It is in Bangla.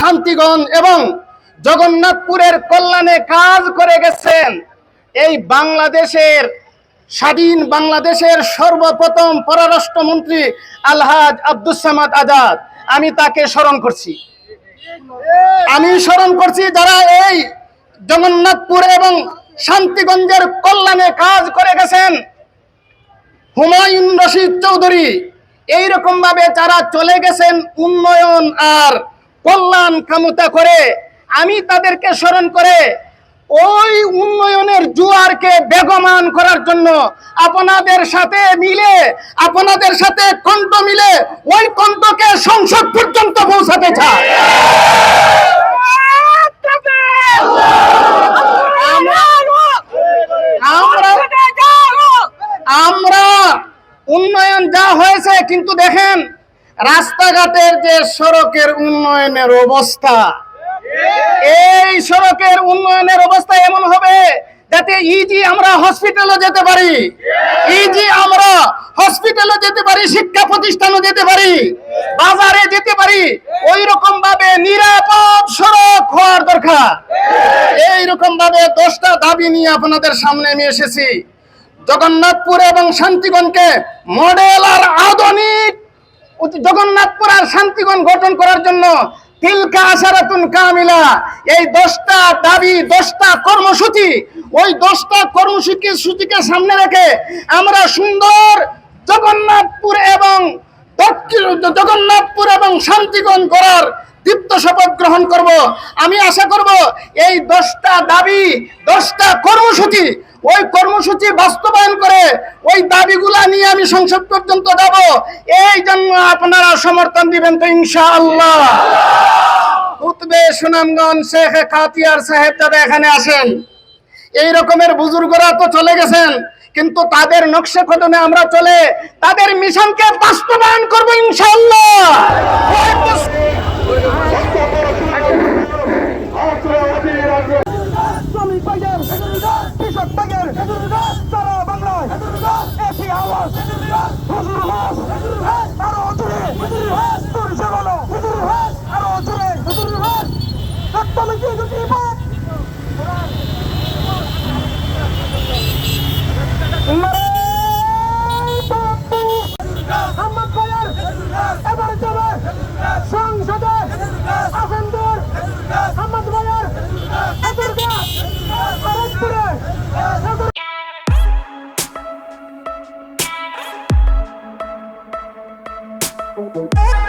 শান্তিগণ এবং জগন্নাথপুরের কল্যাণে কাজ করে গেছেন। এই বাংলাদেশের, স্বাধীন বাংলাদেশের সর্বপ্রথম পররাষ্ট্রমন্ত্রী আলহাজ আব্দুস সামাদ আজাদ। আমি তাকে স্মরণ করছি। আমি স্মরণ করছি যারা এই জগন্নাথপুর এবং শান্তিগঞ্জের কল্যাণে কাজ করে গেছেন। হুমায়ুন রশিদ চৌধুরী। এইরকম ভাবে যারা চলে গেছেন উন্নয়ন আর কল্যাণ কামতা করে। আমি তাদেরকে স্মরণ করে ওই উন্নয়নের জুয়ারকে বেগমান করার জন্য আপনাদের সাথে মিলে, আপনাদের সাথে কণ্ঠ মিলে ওই কণ্ঠকে সংসদ পর্যন্ত পৌঁছাতে চায় যা হয়েছে, কিন্তু দেখেন, রাস্তাঘাটের যে সড়কের উন্নয়নের অবস্থা, এই সড়কের উন্নয়নের অবস্থা এমন হবে যাতে ইজি আমরা হসপিটালে যেতে পারি। ইজি আমরা হসপিটালে যেতে পারি, শিক্ষা প্রতিষ্ঠানে যেতে পারি, বাজারে যেতে পারি। ওই রকম ভাবে নিরাপদ সড়ক হওয়ার দরকার। এই ভাবে দশটা দাবি নিয়ে আপনাদের সামনে আমি এসেছি। জগন্নাথপুর এবং শান্তিগণকে মডেল আর আধুনিক জগন্নাথপুর আর শান্তিগণ গঠন করার জন্য তিলকা আশারাতুন কামিলা। এই দশটা দাবি, দশটা কর্মসূচি, ওই দশটা কর্মসূচি সূচিকে সামনে রেখে আমরা সুন্দর জগন্নাথপুর এবং জগন্নাথপুর এবং শান্তিগঞ্জ করার দীপ্ত শপথ গ্রহণ করব। আমি আশা করব এই দশটা দাবি, দশটা কর্মসূচি ওই কর্মসূচি বাস্তবায়ন করে ওই দাবিগুলা নিয়ে আমি সংসদ পর্যন্ত যাব। এই জন্য আপনারা সমর্থন দিবেন তো ইনশাআল্লাহ। কুতবে সুনামগঞ্জ শেখ খাতিয়ার সাহেব যারা এখানে আসেন। এই রকমের বুজুর্গরা তো চলে গেছেন, কিন্তু তাদের নকশে কদমে আমরা চলে, তাদের মিশনকে বাস্তবায়ন করব ইনশাআল্লাহ। একই Oh.